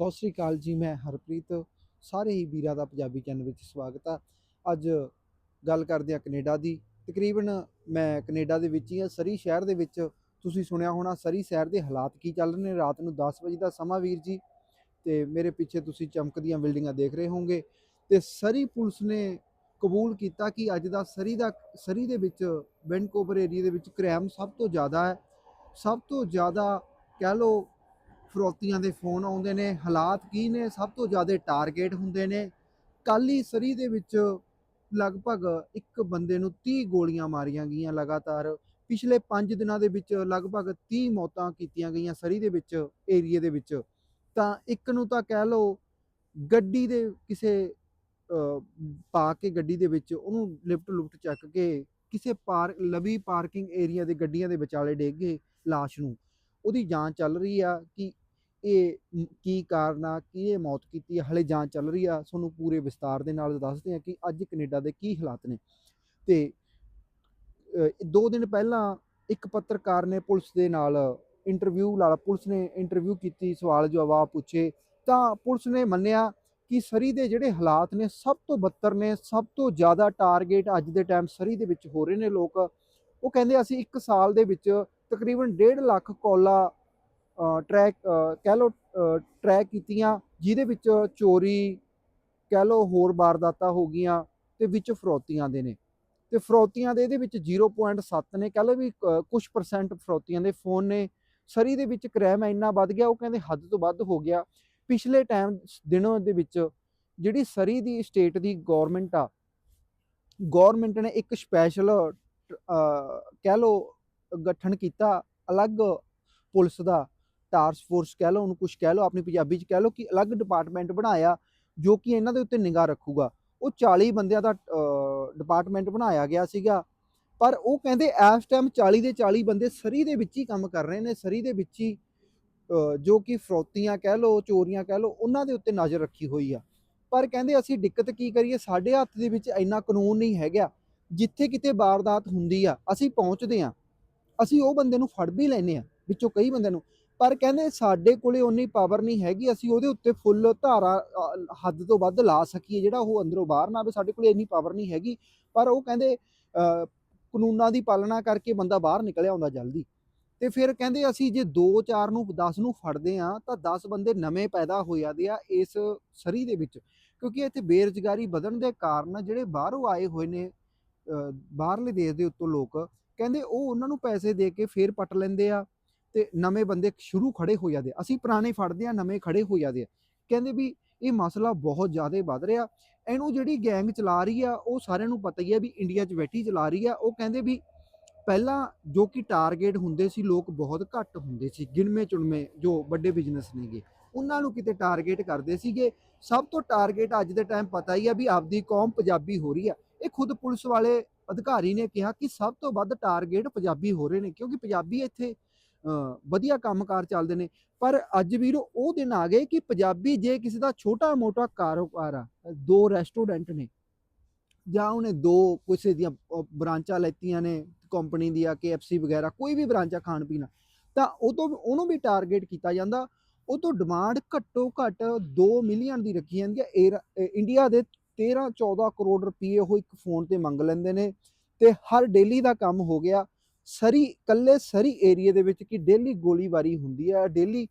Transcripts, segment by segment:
ਸਤਿ ਸ੍ਰੀ ਅਕਾਲ ਜੀ, ਮੈਂ ਹਰਪ੍ਰੀਤ। ਸਾਰੇ ਹੀ ਵੀਰਾਂ ਦਾ ਪੰਜਾਬੀ ਚੈਨਲ ਵਿੱਚ ਸਵਾਗਤ ਆ। ਅੱਜ ਗੱਲ ਕਰਦੇ ਆ ਕੈਨੇਡਾ ਦੀ। ਤਕਰੀਬਨ ਮੈਂ ਕੈਨੇਡਾ ਦੇ ਵਿੱਚ ਹੀ ਆ, ਸਰੀ ਸ਼ਹਿਰ ਦੇ ਵਿੱਚ। ਤੁਸੀਂ ਸੁਣਿਆ ਹੋਣਾ, ਸਰੀ ਸ਼ਹਿਰ ਦੇ ਹਾਲਾਤ ਕੀ ਚੱਲ ਰਹੇ ਨੇ? ਰਾਤ ਨੂੰ 10 ਵਜੇ ਦਾ ਸਮਾਂ ਵੀਰ ਜੀ। ਤੇ ਮੇਰੇ ਪਿੱਛੇ ਤੁਸੀਂ ਚਮਕਦੀਆਂ ਬਿਲਡਿੰਗਾਂ ਦੇਖ ਰਹੇ ਹੋਵੋਗੇ। ਤੇ ਸਰੀ ਪੁਲਿਸ ਨੇ ਕਬੂਲ ਕੀਤਾ ਕਿ ਅੱਜ ਦਾ ਸਰੀ ਦਾ, ਸਰੀ ਦੇ ਵਿੱਚ, ਵੈਨਕੂਵਰ ਏਰੀਆ ਦੇ ਵਿੱਚ ਕ੍ਰਾਈਮ ਸਭ ਤੋਂ ਜ਼ਿਆਦਾ ਹੈ। ਸਭ ਤੋਂ ਜ਼ਿਆਦਾ ਕਹਿ ਲਓ ਫਰੋਤੀਆਂ ਦੇ ਫੋਨ ਆਉਂਦੇ ਨੇ। ਹਾਲਾਤ ਕੀ ਨੇ? ਸਭ ਤੋਂ ਜ਼ਿਆਦਾ ਟਾਰਗੇਟ ਹੁੰਦੇ ਨੇ। ਕੱਲ ਹੀ ਸਰੀ ਦੇ ਵਿੱਚ ਲਗਭਗ ਇੱਕ ਬੰਦੇ ਨੂੰ 30 ਗੋਲੀਆਂ ਮਾਰੀਆਂ ਗਈਆਂ ਲਗਾਤਾਰ। ਪਿਛਲੇ 5 ਦਿਨਾਂ ਦੇ ਵਿੱਚ ਲਗਭਗ 30 ਮੌਤਾਂ ਕੀਤੀਆਂ ਗਈਆਂ ਸਰੀ ਦੇ ਵਿੱਚ, ਏਰੀਏ ਦੇ ਵਿੱਚ। ਤਾਂ ਇੱਕ ਨੂੰ ਤਾਂ ਕਹਿ ਲਓ ਗੱਡੀ ਦੇ ਕਿਸੇ ਪਾ ਕੇ ਗੱਡੀ ਦੇ ਵਿੱਚ ਉਹਨੂੰ ਲਿਫਟ ਲੁਫਟ ਚੱਕ ਕੇ ਕਿਸੇ ਪਾਰ, ਲਵੀ ਪਾਰਕਿੰਗ ਏਰੀਆ ਦੇ ਗੱਡੀਆਂ ਦੇ ਵਿਚਾਲੇ ਡੇਗ ਗਏ ਲਾਸ਼ ਨੂੰ। ਉਹਦੀ ਜਾਂਚ ਚੱਲ ਰਹੀ ਆ ਕਿ ਇਹ ਕੀ ਕਾਰਨ ਆ, ਕੀ ਮੌਤ ਕੀਤੀ ਆ, ਹਲੇ ਜਾਂਚ ਚੱਲ ਰਹੀ ਆ, ਤੁਹਾਨੂੰ ਪੂਰੇ ਵਿਸਤਾਰ ਦੇ ਨਾਲ ਦੱਸਦੇ ਆ ਕਿ ਅੱਜ ਕੈਨੇਡਾ ਦੇ ਕੀ ਹਾਲਾਤ ਨੇ। ਤੇ ਦੋ ਦਿਨ ਪਹਿਲਾਂ ਇੱਕ ਪੱਤਰਕਾਰ ਨੇ ਪੁਲਿਸ ਦੇ ਨਾਲ ਇੰਟਰਵਿਊ ਲਾ ਪੁਲਿਸ ਨੇ ਇੰਟਰਵਿਊ ਕੀਤੀ, ਸਵਾਲ ਜਵਾਬ ਪੁੱਛੇ, ਤਾਂ ਪੁਲਿਸ ਨੇ ਮੰਨਿਆ ਕਿ ਸਰੀ ਦੇ ਜਿਹੜੇ ਹਾਲਾਤ ਨੇ, ਸਭ ਤੋਂ ਬੱਤਰ ਨੇ, ਸਭ ਤੋਂ ਜ਼ਿਆਦਾ ਟਾਰਗੇਟ ਅੱਜ ਦੇ ਟਾਈਮ ਸਰੀ ਦੇ ਵਿੱਚ ਹੋ ਰਹੇ ਨੇ ਲੋਕ। ਉਹ ਕਹਿੰਦੇ ਅਸੀਂ 1 ਸਾਲ ਦੇ ਵਿੱਚ ਤਕਰੀਬਨ 1.5 ਲੱਖ ਕੋਲਾ ਟਰੈਕ ਕਹਿ ਲਓ ਟਰੈਕ ਕੀਤੀਆਂ ਜਿਹਦੇ ਵਿੱਚ ਚੋਰੀ ਕਹਿ ਲਓ ਹੋਰ ਵਾਰਦਾਤਾਂ ਹੋ ਗਈਆਂ ਤੇ ਵਿੱਚ ਫਰੋਤੀਆਂ ਦੇ ਨੇ। ਤੇ ਫਰੋਤੀਆਂ ਦੇ ਇਹਦੇ ਵਿੱਚ 0.7 ਨੇ ਕਹਿ ਲਓ ਵੀ ਅ, ਕੁਛ ਪਰਸੈਂਟ ਫਰੋਤੀਆਂ ਦੇ ਫੋਨ ਨੇ। ਸਰੀ ਦੇ ਵਿੱਚ ਕ੍ਰਾਈਮ ਇੰਨਾ ਵੱਧ ਗਿਆ ਉਹ ਕਹਿੰਦੇ ਹੱਦ ਤੋਂ ਵੱਧ ਹੋ ਗਿਆ। ਪਿਛਲੇ ਟਾਈਮ ਦਿਨੋਂ ਦੇ ਵਿੱਚ ਜਿਹੜੀ ਸਰੀ ਦੀ ਸਟੇਟ ਦੀ ਗਵਰਨਮੈਂਟ ਆ ਗਵਰਨਮੈਂਟ ਨੇ ਇੱਕ ਸਪੈਸ਼ਲ ਕਹਿ ਲਓ ਗਠਨ ਕੀਤਾ ਅਲੱਗ ਪੁਲਿਸ ਦਾ। ਟਾਸਕ ਫੋਰਸ ਕਹਿ ਲਓ, ਉਹਨੂੰ ਕੁਝ ਕਹਿ ਲਓ, ਆਪਣੀ ਪੰਜਾਬੀ ਚ ਕਹਿ ਲਓ ਕਿ ਅਲੱਗ ਡਿਪਾਰਟਮੈਂਟ ਬਣਾਇਆ ਜੋ ਕਿ ਇਹਨਾਂ ਦੇ ਉੱਤੇ ਨਿਗਾਹ ਰੱਖੂਗਾ। ਉਹ 40 ਬੰਦਿਆਂ ਦਾ ਡਿਪਾਰਟਮੈਂਟ ਬਣਾਇਆ ਗਿਆ ਸੀਗਾ। ਪਰ ਉਹ ਕਹਿੰਦੇ ਇਸ ਟਾਈਮ 40 ਦੇ 40 ਬੰਦੇ ਸਰੀ ਦੇ ਵਿੱਚ ਹੀ ਕੰਮ ਕਰ ਰਹੇ ਨੇ, ਸਰੀ ਦੇ ਵਿੱਚ ਹੀ ਜੋ ਕਿ ਫਰੋਤੀਆਂ ਕਹਿ ਲਓ, ਚੋਰੀਆਂ ਕਹਿ ਲਓ, ਉਹਨਾਂ ਦੇ ਉੱਤੇ ਨਜ਼ਰ ਰੱਖੀ ਹੋਈ ਆ। ਪਰ ਕਹਿੰਦੇ ਅਸੀਂ ਦਿੱਕਤ ਕੀ ਕਰੀਏ? ਸਾਡੇ ਹੱਥ ਦੇ ਵਿੱਚ ਇੰਨਾ ਕਾਨੂੰਨ ਨਹੀਂ ਹੈਗਾ, ਜਿੱਥੇ ਕਿਤੇ ਵਾਰਦਾਤ ਹੁੰਦੀ ਆ, ਅਸੀਂ ਪਹੁੰਚਦੇ ਆ ਅਸੀਂ ਉਹ ਬੰਦੇ ਨੂੰ ਫੜ ਵੀ ਲੈਨੇ ਆ ਵਿੱਚੋਂ ਕਈ ਬੰਦਿਆਂ ਨੂੰ। ਪਰ ਕਹਿੰਦੇ ਸਾਡੇ ਕੋਲੇ ਉਨੀ ਪਾਵਰ ਨਹੀਂ ਹੈਗੀ, ਅਸੀਂ ਉਹਦੇ ਉੱਤੇ ਫੁੱਲ ਧਾਰਾ ਹੱਦ ਤੋਂ ਵੱਧ ਲਾ ਸਕੀਏ ਜਿਹੜਾ ਉਹ ਅੰਦਰੋਂ ਬਾਹਰ ਨਾ ਆਵੇ, ਸਾਡੇ ਕੋਲੇ ਇੰਨੀ ਪਾਵਰ ਨਹੀਂ ਹੈਗੀ। ਪਰ ਉਹ ਕਹਿੰਦੇ ਕਾਨੂੰਨਾਂ ਦੀ ਪਾਲਣਾ ਕਰਕੇ ਬੰਦਾ ਬਾਹਰ ਨਿਕਲਿਆ ਆਉਂਦਾ ਜਲਦੀ। ਤੇ ਫਿਰ ਕਹਿੰਦੇ ਅਸੀਂ ਜੇ 2 4 ਨੂੰ 10 ਨੂੰ ਫੜਦੇ ਆ ਤਾਂ 10 ਬੰਦੇ ਨਵੇਂ ਪੈਦਾ ਹੋ ਜਾਂਦੇ ਆ ਇਸ ਸਰੀ ਦੇ ਵਿੱਚ। ਕਿਉਂਕਿ ਇੱਥੇ ਬੇਰੁਜ਼ਗਾਰੀ ਵਧਣ ਦੇ ਕਾਰਨ ਜਿਹੜੇ ਬਾਹਰੋਂ ਆਏ ਹੋਏ ਨੇ ਬਾਹਰਲੇ ਦੇਸ਼ ਦੇ ਉੱਤੋਂ ਲੋਕ, ਕਹਿੰਦੇ ਉਹ ਉਹਨਾਂ ਨੂੰ ਪੈਸੇ ਦੇ ਕੇ ਫੇਰ ਪਟ ਲੈਂਦੇ ਆ। ਤੇ ਨਵੇਂ ਬੰਦੇ ਸ਼ੁਰੂ ਖੜੇ ਹੋ ਜਾਂਦੇ ਆ। ਅਸੀਂ ਪੁਰਾਣੇ ਫੜਦੇ ਆ, ਨਵੇਂ ਖੜੇ ਹੋ ਜਾਂਦੇ ਆ। ਕਹਿੰਦੇ ਵੀ ਇਹ ਮਸਲਾ ਬਹੁਤ ਜ਼ਿਆਦਾ ਵੱਧ ਰਿਹਾ। ਇਹਨੂੰ ਜਿਹੜੀ ਗੈਂਗ ਚਲਾ ਰਹੀ ਆ, ਉਹ ਸਾਰਿਆਂ ਨੂੰ ਪਤਾ ਹੀ ਆ ਵੀ ਇੰਡੀਆ 'ਚ ਬੈਠੀ ਚਲਾ ਰਹੀ ਆ। ਉਹ ਕਹਿੰਦੇ ਵੀ ਪਹਿਲਾਂ ਜੋ ਕਿ ਟਾਰਗੇਟ ਹੁੰਦੇ ਸੀ, ਲੋਕ ਬਹੁਤ ਘੱਟ ਹੁੰਦੇ ਸੀ, ਗਿਣਵੇਂ ਚੁਣਵੇਂ ਜੋ ਵੱਡੇ ਬਿਜ਼ਨਸ ਨੇਗੇ। ਉਹਨਾਂ ਨੂੰ ਕਿਤੇ ਟਾਰਗੇਟ ਕਰਦੇ ਸੀਗੇ। ਸਭ ਤੋਂ ਟਾਰਗੇਟ ਅੱਜ ਦੇ ਟਾਈਮ ਪਤਾ ਹੀ ਆ ਵੀ ਆਪਦੀ ਕੌਮ ਪੰਜਾਬੀ ਹੋ ਰਹੀ ਆ। ਇਹ ਖੁਦ ਪੁਲਿਸ ਵਾਲੇ ਅਧਿਕਾਰੀ ਨੇ ਕਿਹਾ ਕਿ ਸਭ ਤੋਂ ਵੱਧ ਟਾਰਗੇਟ ਪੰਜਾਬੀ ਹੋ ਰਹੇ ਨੇ, ਕਿਉਂਕਿ ਪੰਜਾਬੀ ਇੱਥੇ ਵਧੀਆ ਕੰਮਕਾਰ ਚੱਲਦੇ ਨੇ। ਪਰ ਅੱਜ ਵੀਰ ਉਹ ਦਿਨ ਆ ਗਏ ਕਿ ਪੰਜਾਬੀ ਜੇ ਕਿਸੇ ਦਾ ਛੋਟਾ ਮੋਟਾ ਕਾਰੋਬਾਰ ਆ, ਦੋ ਰੈਸਟੋਰੈਂਟ ਨੇ ਜਾਂ ਉਹਨੇ ਦੋ ਕਿਸੇ ਦੀਆਂ ਬ੍ਰਾਂਚਾਂ ਲੈਤੀਆਂ ਨੇ ਕੰਪਨੀ ਦੀਆਂ, KFC ਵਗੈਰਾ, ਕੋਈ ਵੀ ਬ੍ਰਾਂਚਾ ਖਾਣ ਪੀਣ, ਤਾਂ ਉਹ ਤੋਂ ਉਹਨੂੰ ਵੀ ਟਾਰਗੇਟ ਕੀਤਾ ਜਾਂਦਾ। ਉਹ ਤੋਂ ਡਿਮਾਂਡ ਘੱਟੋ ਘੱਟ 2 ਮਿਲੀਅਨ ਦੀ ਰੱਖੀ ਜਾਂਦੀ ਹੈ ਇੰਡੀਆ ਦੇ 13 14 ਕਰੋੜ ਰੁਪਏ ਉਹ ਇੱਕ ਫੋਨ ਤੇ ਮੰਗ ਲੈਂਦੇ ਨੇ ਤੇ ਹਰ ਡੇਲੀ ਦਾ ਕੰਮ ਹੋ ਗਿਆ। ਸਰੀ, ਕੱਲੇ ਸਰੀ ਏਰੀਏ ਦੇ ਵਿੱਚ ਕਿ ਡੇਲੀ ਗੋਲੀਬਾਰੀ ਹੁੰਦੀ ਹੈ ਡੇਲੀ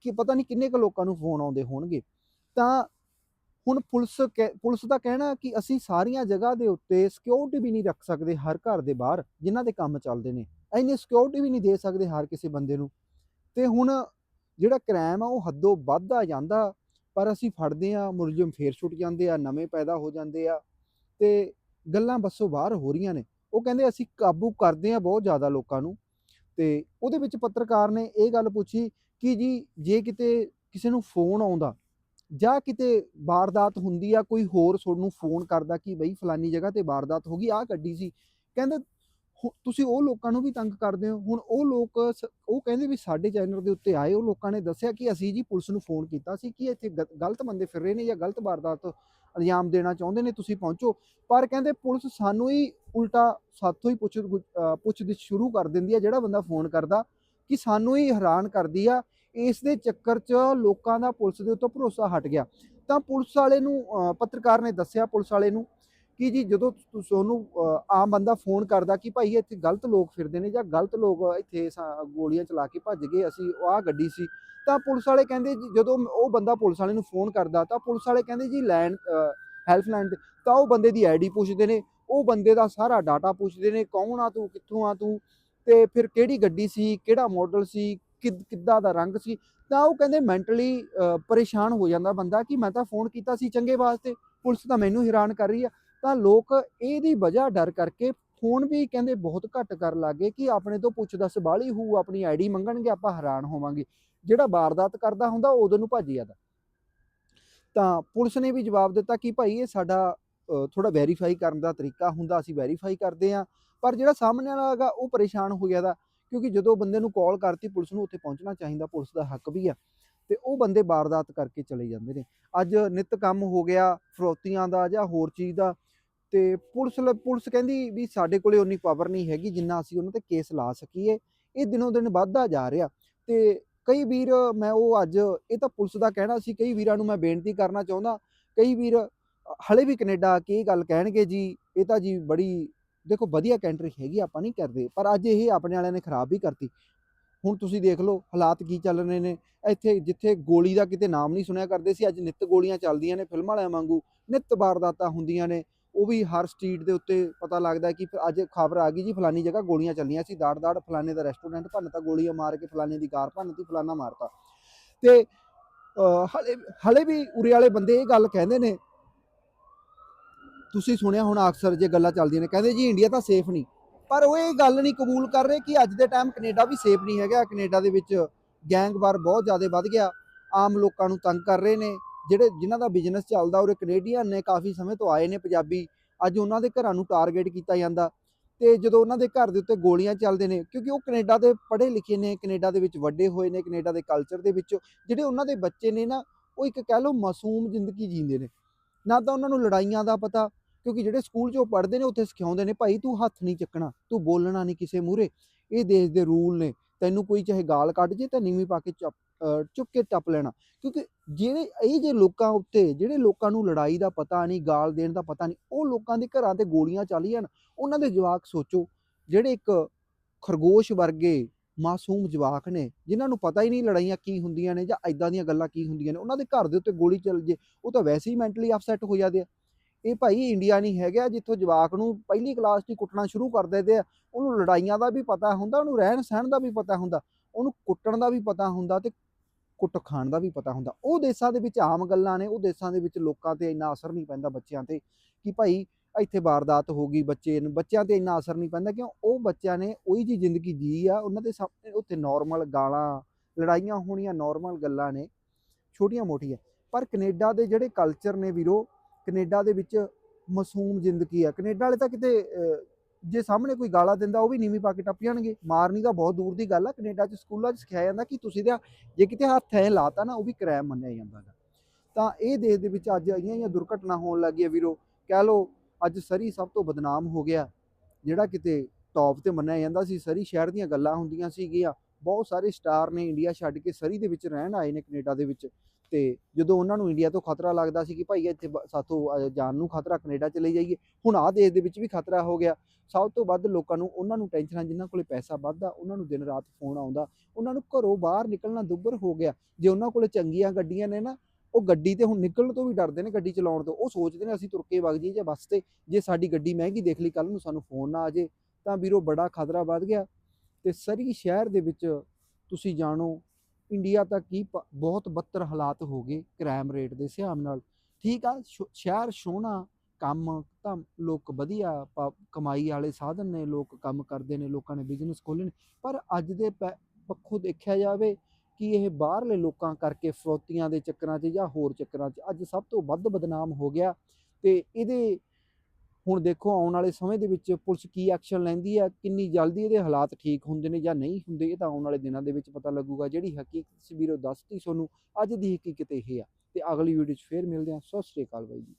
ਕਿ ਪਤਾ ਨਹੀਂ ਕਿੰਨੇ ਕੁ ਲੋਕਾਂ ਨੂੰ ਫੋਨ ਆਉਂਦੇ ਹੋਣਗੇ। ਤਾਂ ਹੁਣ ਪੁਲਿਸ ਕਹਿ- ਪੁਲਿਸ ਦਾ ਕਹਿਣਾ ਕਿ ਅਸੀਂ ਸਾਰੀਆਂ ਜਗ੍ਹਾ ਦੇ ਉੱਤੇ ਸਿਕਿਉਰਿਟੀ ਵੀ ਨਹੀਂ ਰੱਖ ਸਕਦੇ ਹਰ ਘਰ ਦੇ ਬਾਹਰ, ਜਿਨ੍ਹਾਂ ਦੇ ਕੰਮ ਚੱਲਦੇ ਨੇ। ਇੰਨੀ ਸਿਕਿਉਰਿਟੀ ਵੀ ਨਹੀਂ ਦੇ ਸਕਦੇ ਹਰ ਕਿਸੇ ਬੰਦੇ ਨੂੰ। ਤੇ ਹੁਣ ਜਿਹੜਾ ਕ੍ਰਾਈਮ ਆ, ਉਹ ਹੱਦੋਂ ਵੱਧਦਾ ਜਾਂਦਾ, ਪਰ ਅਸੀਂ ਫੜਦੇ ਆ ਮੁਲਜ਼ਮ ਫੇਰ ਛੁੱਟ ਜਾਂਦੇ ਆ, ਨਵੇਂ ਪੈਦਾ ਹੋ ਜਾਂਦੇ ਆ, ਤੇ ਗੱਲਾਂ ਬੱਸੋਂ ਬਾਹਰ ਹੋ ਰਹੀਆਂ ਨੇ। ਉਹ ਕਹਿੰਦੇ ਅਸੀਂ ਕਾਬੂ ਕਰਦੇ ਆ ਬਹੁਤ ਜ਼ਿਆਦਾ ਲੋਕਾਂ ਨੂੰ। ਤੇ ਉਹਦੇ ਵਿੱਚ ਪੱਤਰਕਾਰ ਨੇ ਇਹ ਗੱਲ ਪੁੱਛੀ ਕਿ ਜੀ, ਜੇ ਕਿਤੇ ਕਿਸੇ ਨੂੰ ਫੋਨ ਆਉਂਦਾ ਜਾਂ ਕਿਤੇ ਵਾਰਦਾਤ ਹੁੰਦੀ ਆ, ਕੋਈ ਹੋਰ ਤੁਹਾਨੂੰ ਫੋਨ ਕਰਦਾ ਕਿ ਬਈ ਫਲਾਨੀ ਜਗ੍ਹਾ ਤੇ ਵਾਰਦਾਤ ਹੋ ਗਈ ਆ ਗੱਡੀ ਸੀ। ਕਹਿੰਦੇ ਤੁਸੀਂ ਉਹ ਲੋਕਾਂ ਨੂੰ ਵੀ ਤੰਗ ਕਰਦੇ ਹੋ। ਹੁਣ ਉਹ ਲੋਕ ਉਹ ਕਹਿੰਦੇ ਵੀ ਸਾਡੇ ਚੈਨਲ ਦੇ ਉੱਤੇ ਆਏ, ਉਹ ਲੋਕਾਂ ਨੇ ਦੱਸਿਆ ਕਿ ਅਸੀਂ ਜੀ ਪੁਲਿਸ ਨੂੰ ਫੋਨ ਕੀਤਾ ਸੀ ਕਿ ਇੱਥੇ ਗ- ਗਲਤ ਬੰਦੇ ਫਿਰ ਰਹੇ ਨੇ ਜਾਂ ਗਲਤ ਵਾਰਦਾਤ ਅੰਜਾਮ ਦੇਣਾ ਚਾਹੁੰਦੇ ਨੇ, ਤੁਸੀਂ ਪਹੁੰਚੋ। ਪਰ ਕਹਿੰਦੇ ਪੁਲਿਸ ਸਾਨੂੰ ਹੀ ਉਲਟਾ ਸਾਥੋਂ ਹੀ ਪੁੱਛ ਅਹ ਪੁੱਛਗਿੱਛ ਸ਼ੁਰੂ ਕਰ ਦਿੰਦੀ ਹੈ ਜਿਹੜਾ ਬੰਦਾ ਫੋਨ ਕਰਦਾ ਕਿ ਸਾਨੂੰ ਹੀ ਹੈਰਾਨ ਕਰਦੀ ਆ, ਇਸ ਦੇ ਚੱਕਰ 'ਚ ਲੋਕਾਂ ਦਾ ਪੁਲਿਸ ਦੇ ਉੱਤੇ ਭਰੋਸਾ ਹਟ ਗਿਆ। ਤਾਂ ਪੁਲਿਸ ਵਾਲੇ ਨੂੰ ਪੱਤਰਕਾਰ ਨੇ ਦੱਸਿਆ ਪੁਲਿਸ ਵਾਲੇ ਨੂੰ ਕਿ ਜੀ ਜਦੋਂ ਤੁ- ਤੁਹਾਨੂੰ ਆਮ ਬੰਦਾ ਫੋਨ ਕਰਦਾ ਕਿ ਭਾਈ ਇੱਥੇ ਗਲਤ ਲੋਕ ਫਿਰਦੇ ਨੇ ਜਾਂ ਗਲਤ ਲੋਕ ਇੱਥੇ ਸਾ- ਗੋਲੀਆਂ ਚਲਾ ਕੇ ਭੱਜ ਗਏ, ਅਸੀਂ ਆਹ ਗੱਡੀ ਸੀ। ਤਾਂ ਪੁਲਿਸ ਵਾਲੇ ਕਹਿੰਦੇ ਜਦੋਂ ਉਹ ਬੰਦਾ ਪੁਲਿਸ ਵਾਲੇ ਨੂੰ ਫੋਨ ਕਰਦਾ ਤਾਂ ਪੁਲਿਸ ਵਾਲੇ ਕਹਿੰਦੇ ਜੀ ਲੈਣ ਹੈਲਪਲਾਈਨ ਤੇ, ਤਾਂ ਉਹ ਬੰਦੇ ਦੀ ਆਈਡੀ ਪੁੱਛਦੇ ਨੇ ਉਹ ਬੰਦੇ ਦਾ ਸਾਰਾ ਡਾਟਾ ਪੁੱਛਦੇ ਨੇ, ਕੌਣ ਆ ਤੂੰ, ਕਿੱਥੋਂ ਆ ਤੂੰ? ਤੇ ਫਿਰ ਕਿਹੜੀ ਗੱਡੀ ਸੀ, ਕਿਹੜਾ ਮਾਡਲ ਸੀ, ਕਿੱਦਾਂ ਦਾ ਰੰਗ ਸੀ? ਤਾਂ ਉਹ ਕਹਿੰਦੇ ਮੈਂਟਲੀ ਪਰੇਸ਼ਾਨ ਹੋ ਜਾਂਦਾ ਬੰਦਾ ਕਿ ਮੈਂ ਤਾਂ ਫੋਨ ਕੀਤਾ ਸੀ ਚੰਗੇ ਵਾਸਤੇ, ਪੁਲਿਸ ਤਾਂ ਮੈਨੂੰ ਹੈਰਾਨ ਕਰ ਰਹੀ ਆ। ਤਾਂ ਲੋਕ ਇਹਦੀ ਵਜ੍ਹਾ ਡਰ ਕਰਕੇ ਫੋਨ ਵੀ ਕਹਿੰਦੇ ਬਹੁਤ ਘੱਟ ਕਰਨ ਲੱਗੇ ਕਿ ਆਪਣੇ ਤੋਂ ਪੁੱਛ ਦੱਸ ਬਾਹਲੀ ਹੋਊ ਆਪਣੀ ਆਈਡੀ ਮੰਗਣਗੇ, ਆਪਾਂ ਹੈਰਾਨ ਹੋਵਾਂਗੇ। ਜਿਹੜਾ ਵਾਰਦਾਤ ਕਰਦਾ ਹੁੰਦਾ ਉਦੋਂ ਨੂੰ ਭੱਜ ਜਾਂਦਾ। ਤਾਂ ਪੁਲਿਸ ਨੇ ਵੀ ਜਵਾਬ ਦਿੱਤਾ ਕਿ ਭਾਈ ਇਹ ਸਾਡਾ ਥੋੜਾ ਵੈਰੀਫਾਈ ਕਰਨ ਦਾ ਤਰੀਕਾ ਹੁੰਦਾ, ਅਸੀਂ ਵੈਰੀਫਾਈ ਕਰਦੇ ਆ ਪਰ ਜਿਹੜਾ ਸਾਹਮਣੇ ਵਾਲਾ ਹੈਗਾ, ਉਹ ਪਰੇਸ਼ਾਨ ਹੋ ਗਿਆ ਦਾ, ਕਿਉਂਕਿ ਜਦੋਂ ਬੰਦੇ ਨੂੰ ਕਾਲ ਕਰਤੀ ਪੁਲਿਸ ਨੂੰ, ਉੱਥੇ ਪਹੁੰਚਣਾ ਚਾਹੀਦਾ, ਪੁਲਿਸ ਦਾ ਹੱਕ ਵੀ ਆ, ਤੇ ਉਹ ਬੰਦੇ ਵਾਰਦਾਤ ਕਰਕੇ ਚਲੇ ਜਾਂਦੇ ਨੇ। ਅੱਜ ਨਿਤ ਕੰਮ ਹੋ ਗਿਆ, ਫਰੋਤੀਆਂ ਦਾ ਜਾਂ ਹੋਰ ਚੀਜ਼ ਦਾ, ਤੇ ਪੁਲਿਸ ਲ- ਪੁਲਿਸ ਕਹਿੰਦੀ ਵੀ ਸਾਡੇ ਕੋਲੇ ਉਨੀ ਪਾਵਰ ਨਹੀਂ ਹੈਗੀ, ਜਿੰਨਾ ਅਸੀਂ ਉਹਨਾਂ ਤੇ ਕੇਸ ਲਾ ਸਕੀਏ, ਇਹ ਦਿਨੋਂ ਦਿਨ ਵੱਧਦਾ ਜਾ ਰਿਹਾ। ਤੇ ਕਈ ਵੀਰ, ਮੈਂ ਉਹ ਅੱਜ, ਇਹ ਤਾਂ ਪੁਲਿਸ ਦਾ ਕਹਿਣਾ ਸੀ, ਕਈ ਵੀਰਾਂ ਨੂੰ ਮੈਂ ਬੇਨਤੀ ਕਰਨਾ ਚਾਹੁੰਦਾ, ਕਈ ਵੀਰ ਹਲੇ ਵੀ ਕੈਨੇਡਾ ਆ ਇਹ ਗੱਲ ਕਹਿਣਗੇ ਜੀ ਇਹ ਤਾਂ ਜੀ ਬੜੀ ਦੇਖੋ ਵਧੀਆ ਕੰਟਰੀ ਹੈਗੀ ਆਪਾਂ ਨਹੀਂ ਕਰਦੇ ਪਰ ਅੱਜ ਇਹ ਆਪਣੇ ਵਾਲਿਆਂ ਨੇ ਖਰਾਬ ਵੀ ਕਰਤੀ। ਹੁਣ ਤੁਸੀਂ ਦੇਖ ਲਓ ਹਾਲਾਤ ਕੀ ਚੱਲ ਰਹੇ ਨੇ ਇੱਥੇ ਜਿੱਥੇ ਗੋਲੀ ਦਾ ਕਿਤੇ ਨਾਮ ਨਹੀਂ ਸੁਣਿਆ ਕਰਦੇ ਸੀ ਅੱਜ ਨਿੱਤ ਗੋਲੀਆਂ ਚੱਲਦੀਆਂ ਨੇ ਫਿਲਮਾਂ ਵਾਲਿਆਂ ਵਾਂਗੂ ਨਿੱਤ ਵਾਰਦਾਤਾਂ ਹੁੰਦੀਆਂ ਨੇ ਉਹ ਵੀ ਹਰ ਸਟਰੀਟ ਦੇ ਉੱਤੇ ਪਤਾ ਲੱਗਦਾ ਕਿ ਅੱਜ ਖਬਰ ਆ ਗਈ ਜੀ ਫਲਾਨੀ ਜਗ੍ਹਾ ਗੋਲੀਆਂ ਚੱਲੀਆਂ ਸੀ ਦਾੜ ਦਾੜ ਫਲਾਨੇ ਦਾ ਰੈਸਟੋਰੈਂਟ ਭੰਨਤਾ ਗੋਲੀਆਂ ਮਾਰ ਕੇ ਫਲਾਨੇ ਦੀ ਕਾਰ ਭੰਨਤੀ ਫਲਾਨਾ ਮਾਰਤਾ ਤੇ ਅਹ, ਹਲੇ ਹਲੇ ਵੀ ਉਰੇ ਵਾਲੇ ਬੰਦੇ ਇਹ ਗੱਲ ਕਹਿੰਦੇ ਨੇ ਤੁਸੀਂ ਸੁਣਿਆ ਹੁਣ ਅਕਸਰ ਜੇ ਗੱਲਾਂ ਚੱਲਦੀਆਂ ਨੇ, ਕਹਿੰਦੇ ਜੀ ਇੰਡੀਆ ਤਾਂ ਸੇਫ ਨਹੀਂ। ਪਰ ਉਹ ਇਹ ਗੱਲ ਨਹੀਂ ਕਬੂਲ ਕਰ ਰਹੇ ਕਿ ਅੱਜ ਦੇ ਟਾਈਮ ਕੈਨੇਡਾ ਵੀ ਸੇਫ ਨਹੀਂ ਹੈਗਾ। ਕੈਨੇਡਾ ਦੇ ਵਿੱਚ ਗੈਂਗਵਾਰ ਬਹੁਤ ਜ਼ਿਆਦਾ ਵੱਧ ਗਿਆ। ਆਮ ਲੋਕਾਂ ਨੂੰ ਤੰਗ ਕਰ ਰਹੇ ਨੇ। ਜਿਹੜੇ, ਜਿਨ੍ਹਾਂ ਦਾ ਬਿਜ਼ਨਸ ਚੱਲਦਾ ਉਰੇ ਕੈਨੇਡੀਅਨ ਨੇ ਕਾਫੀ ਸਮੇਂ ਤੋਂ ਆਏ ਨੇ ਪੰਜਾਬੀ। ਅੱਜ ਉਹਨਾਂ ਦੇ ਘਰਾਂ ਨੂੰ ਟਾਰਗੇਟ ਕੀਤਾ ਜਾਂਦਾ। ਤੇ ਜਦੋਂ ਉਹਨਾਂ ਦੇ ਘਰ ਦੇ ਉੱਤੇ ਗੋਲੀਆਂ ਚੱਲਦੇ ਨੇ, ਕਿਉਂਕਿ ਉਹ ਕੈਨੇਡਾ ਦੇ ਪੜ੍ਹੇ ਲਿਖੇ ਨੇ, ਕੈਨੇਡਾ ਦੇ ਵਿੱਚ ਵੱਡੇ ਹੋਏ ਨੇ, ਕੈਨੇਡਾ ਦੇ ਕਲਚਰ ਦੇ ਵਿੱਚ, ਜਿਹੜੇ ਉਹਨਾਂ ਦੇ ਬੱਚੇ ਨੇ ਨਾ, ਉਹ ਇੱਕ ਕਹਿ ਲਓ ਮਾਸੂਮ ਜ਼ਿੰਦਗੀ ਜੀਂਦੇ ਨੇ। ਨਾ ਤਾਂ ਉਹਨਾਂ ਨੂੰ ਲੜਾਈਆਂ ਦਾ ਪਤਾ, ਕਿਉਂਕਿ ਜਿਹੜੇ ਸਕੂਲ 'ਚ ਉਹ ਪੜ੍ਹਦੇ ਨੇ, ਉੱਥੇ ਸਿਖਾਉਂਦੇ ਨੇ, ਭਾਈ ਤੂੰ ਹੱਥ ਨਹੀਂ ਚੱਕਣਾ, ਤੂੰ ਬੋਲਣਾ ਨਹੀਂ ਕਿਸੇ ਮੂਹਰੇ। ਇਹ ਦੇਸ਼ ਦੇ ਰੂਲ ਨੇ, ਤੈਨੂੰ ਕੋਈ ਚਾਹੇ ਗਾਲ ਕੱਢ ਜੇ ਤਾਂ ਨੀਵੀਂ ਪਾ ਕੇ ਚੁੱਪ, ਅਹ ਚੁੱਕ ਕੇ ਟੱਪ ਲੈਣਾ। ਕਿਉਂਕਿ ਜਿਹੜੇ, ਇਹ ਜੇ ਲੋਕਾਂ ਉੱਤੇ, ਜਿਹੜੇ ਲੋਕਾਂ ਨੂੰ ਲੜਾਈ ਦਾ ਪਤਾ ਨਹੀਂ, ਗਾਲ ਦੇਣ ਦਾ ਪਤਾ ਨਹੀਂ, ਉਹ ਲੋਕਾਂ ਦੇ ਘਰਾਂ ਤੇ ਗੋਲੀਆਂ ਚੱਲੀਆਂ ਉਹਨਾਂ ਦੇ ਜਵਾਕ ਸੋਚੋ, ਜਿਹੜੇ ਇੱਕ ਖਰਗੋਸ਼ ਵਰਗੇ ਮਾਸੂਮ ਜਵਾਕ ਨੇ, ਜਿਨ੍ਹਾਂ ਨੂੰ ਪਤਾ ਹੀ ਨਹੀਂ ਲੜਾਈਆਂ ਕੀ ਹੁੰਦੀਆਂ ਨੇ ਜਾਂ ਐਦਾਂ ਦੀਆਂ ਗੱਲਾਂ ਕੀ ਹੁੰਦੀਆਂ ਨੇ, ਉਹਨਾਂ ਦੇ ਘਰ ਦੇ ਉੱਤੇ ਗੋਲੀ ਚੱਲ ਜੇ, ਉਹ ਤਾਂ ਵੈਸੇ ਹੀ ਮੈਂਟਲੀ ਅਪਸੈਟ ਹੋ ਜਾਂਦੇ ਆ। ਇਹ ਭਾਈ ਇੰਡੀਆ ਨਹੀਂ ਹੈਗਾ, ਜਿੱਥੋਂ ਜਵਾਕ ਨੂੰ ਪਹਿਲੀ ਕਲਾਸ 'ਚ ਕੁੱਟਣਾ ਸ਼ੁਰੂ ਕਰ ਦਿੰਦੇ ਆ, ਉਹਨੂੰ ਲੜਾਈਆਂ ਦਾ ਵੀ ਪਤਾ ਹੁੰਦਾ, ਉਹਨੂੰ ਰਹਿਣ ਸਹਿਣ ਦਾ ਵੀ ਪਤਾ ਹੁੰਦਾ, ਉਹਨੂੰ ਕੁੱਟਣ ਦਾ ਵੀ ਪਤਾ ਹੁੰਦਾ ਤੇ ਕੁੱਟ ਖਾਣ ਦਾ ਵੀ ਪਤਾ ਹੁੰਦਾ। ਉਹ ਦੇਸ਼ਾਂ ਦੇ ਵਿੱਚ ਆਮ ਗੱਲਾਂ ਨੇ, ਉਹ ਦੇਸ਼ਾਂ ਦੇ ਵਿੱਚ ਲੋਕਾਂ ਤੇ ਇੰਨਾ ਅਸਰ ਨਹੀਂ ਪੈਂਦਾ ਬੱਚਿਆਂ ਤੇ ਕਿ ਭਾਈ ਇੱਥੇ ਵਾਰਦਾਤ ਹੋ ਗਈ ਬੱਚੇ ਨੂੰ, ਬੱਚਿਆਂ ਤੇ ਇੰਨਾ ਅਸਰ ਨਹੀਂ ਪੈਂਦਾ ਕਿਉਂ? ਉਹ ਬੱਚਿਆਂ ਨੇ ਉਹੀ ਜੀ ਜ਼ਿੰਦਗੀ ਜੀ ਆ, ਉਹਨਾਂ ਦੇ ਸਾਹਮਣੇ ਉੱਥੇ ਨਾਰਮਲ ਗਾਲਾਂ, ਲੜਾਈਆਂ ਹੋਣੀਆਂ ਨਾਰਮਲ ਗੱਲਾਂ ਨੇ, ਛੋਟੀਆਂ ਮੋਟੀਆਂ। ਪਰ ਕੈਨੇਡਾ ਦੇ ਜਿਹੜੇ ਕਲਚਰ ਨੇ ਵੀਰੋ, ਕੈਨੇਡਾ ਦੇ ਵਿੱਚ ਮਾਸੂਮ ਜ਼ਿੰਦਗੀ ਆ। ਕੈਨੇਡਾ ਵਾਲੇ ਤਾਂ ਕਿਤੇ ਜੇ ਸਾਹਮਣੇ ਕੋਈ ਗਾਲਾਂ ਦਿੰਦਾ, ਉਹ ਵੀ ਨੀਵੀਂ ਪਾ ਕੇ ਟੱਪ ਜਾਣਗੇ ਮਾਰਨੀ ਤਾਂ ਬਹੁਤ ਦੂਰ ਦੀ ਗੱਲ ਆ। ਕੈਨੇਡਾ 'ਚ ਸਕੂਲਾਂ 'ਚ ਸਿਖਾਇਆ ਜਾਂਦਾ ਕਿ ਤੁਸੀਂ ਤਾਂ, ਜੇ ਕਿਤੇ ਹੱਥ ਐ ਲਾਤਾ ਨਾ, ਉਹ ਵੀ ਕ੍ਰਾਈਮ ਮੰਨਿਆ ਜਾਂਦਾ ਗਾ ਤਾਂ ਇਹ ਦੇਸ਼ ਦੇ ਵਿੱਚ ਅੱਜ ਆਈਆਂ ਜਾਂ ਦੁਰਘਟਨਾ ਹੋਣ ਲੱਗੀ ਹੈ ਵੀਰੋ। ਕਹਿ ਲਓ ਅੱਜ ਸਰੀ ਸਭ ਤੋਂ ਬਦਨਾਮ ਹੋ ਗਿਆ। ਜਿਹੜਾ ਕਿਤੇ ਟੌਪ ਤੇ ਮੰਨਿਆ ਜਾਂਦਾ ਸੀ ਸਰੀ ਸ਼ਹਿਰ ਦੀਆਂ ਗੱਲਾਂ ਹੁੰਦੀਆਂ ਸੀਗੀਆਂ। ਬਹੁਤ ਸਾਰੇ ਸਟਾਰ ਨੇ ਇੰਡੀਆ ਛੱਡ ਕੇ ਸਰੀ ਦੇ ਵਿੱਚ ਰਹਿਣ ਆਏ ਨੇ ਕੈਨੇਡਾ ਦੇ ਵਿੱਚ। ਤੇ ਜਦੋਂ ਉਹਨਾਂ ਨੂੰ ਇੰਡੀਆ ਤੋਂ ਖਤਰਾ ਲੱਗਦਾ ਸੀ ਕਿ ਭਾਈ ਇੱਥੇ ਸਾਥੋਂ ਅ, ਜਾਨ ਨੂੰ ਖਤਰਾ ਕੈਨੇਡਾ ਚਲੇ ਜਾਈਏ ਹੁਣ ਆਹ ਦੇਸ਼ ਦੇ ਵਿੱਚ ਵੀ ਖਤਰਾ ਹੋ ਗਿਆ। ਸਭ ਤੋਂ ਵੱਧ ਲੋਕਾਂ ਨੂੰ ਉਹਨਾਂ ਨੂੰ ਟੈਨਸ਼ਨਾਂ ਜਿਨ੍ਹਾਂ ਕੋਲੇ ਪੈਸਾ ਵੱਧਦਾ ਉਹਨਾਂ ਨੂੰ ਦਿਨ ਰਾਤ ਫੋਨ ਆਉਂਦਾ। ਉਹਨਾਂ ਨੂੰ ਘਰੋਂ ਬਾਹਰ ਨਿਕਲਣਾ ਦੁੱਬਰ ਹੋ ਗਿਆ। ਜੇ ਉਹਨਾਂ ਕੋਲੇ ਚੰਗੀਆਂ ਗੱਡੀਆਂ ਨੇ ਨਾ ਉਹ ਗੱਡੀ ਤੇ ਹੁਣ ਨਿਕਲਣ ਤੋਂ ਵੀ ਡਰਦੇ ਨੇ ਗੱਡੀ ਚਲਾਉਣ ਤੋਂ, ਉਹ ਸੋਚਦੇ ਨੇ ਅਸੀਂ ਤੁਰ ਕੇ ਵਗ ਜਾਈਏ ਜਾਂ ਬੱਸ ਤੇ, ਜੇ ਸਾਡੀ ਗੱਡੀ ਮਹਿੰਗੀ ਦੇਖ ਲਈ ਕੱਲ ਨੂੰ ਸਾਨੂੰ ਫੋਨ ਨਾ ਆ ਜੇ, ਤਾਂ ਵੀਰੋ ਬੜਾ ਖਤਰਾ ਵੱਧ ਗਿਆ। ਤੇ ਸਰੀ ਸ਼ਹਿਰ ਦੇ ਵਿੱਚ ਤੁਸੀਂ ਜਾਣੋ, ਇੰਡੀਆ ਤੱਕ ਕੀ ਪ- ਬਹੁਤ ਬੱਤਰ ਹਾਲਾਤ ਹੋ ਗਏ ਕ੍ਰਾਈਮ ਰੇਟ ਦੇ ਹਿਸਾਬ ਨਾਲ। ਠੀਕ ਆ ਸ਼ਹਿਰ ਸੋਹਣਾ, ਕੰਮ ਤਾਂ ਲੋਕ ਵਧੀਆ, ਪ- ਕਮਾਈ ਵਾਲੇ ਸਾਧਨ ਨੇ, ਲੋਕ ਕੰਮ ਕਰਦੇ ਨੇ, ਲੋਕਾਂ ਨੇ ਬਿਜ਼ਨਸ ਖੋਲ੍ਹੇ ਨੇ, ਪਰ ਅੱਜ ਦੇ ਪੈ- ਪੱਖੋਂ ਦੇਖਿਆ ਜਾਵੇ ਕਿ ਇਹ ਬਾਹਰਲੇ ਲੋਕਾਂ ਕਰਕੇ ਫਰੋਤੀਆਂ ਦੇ ਚੱਕਰਾਂ 'ਚ ਜਾਂ ਹੋਰ ਚੱਕਰਾਂ 'ਚ ਅੱਜ ਸਭ ਤੋਂ ਵੱਧ ਬਦਨਾਮ ਹੋ ਗਿਆ। ਤੇ ਇਹਦੇ ਹੁਣ ਦੇਖੋ, ਆਉਣ ਵਾਲੇ ਸਮੇਂ ਦੇ ਵਿੱਚ ਪੁਲਿਸ ਕੀ ਐਕਸ਼ਨ ਲੈਂਦੀ ਹੈ, ਕਿੰਨੀ ਜਲਦੀ ਇਹਦੇ ਹਾਲਾਤ ਠੀਕ ਹੁੰਦੇ ਨੇ ਜਾਂ ਨਹੀਂ ਹੁੰਦੇ, ਇਹ ਤਾਂ ਆਉਣ ਵਾਲੇ ਦਿਨਾਂ ਦੇ ਵਿੱਚ ਪਤਾ ਲੱਗੂਗਾ। ਜਿਹੜੀ ਹਕੀਕਤ ਸੀ ਵੀਰੋ, ਦੱਸਤੀ ਤੁਹਾਨੂੰ, ਅੱਜ ਦੀ ਹਕੀਕਤ ਇਹ ਆ। ਤੇ ਅਗਲੀ ਵੀਡੀਓ 'ਚ ਫੇਰ ਮਿਲਦੇ ਹਾਂ। ਸਤਿ ਸ਼੍ਰੀ ਅਕਾਲ ਬਾਈ ਜੀ।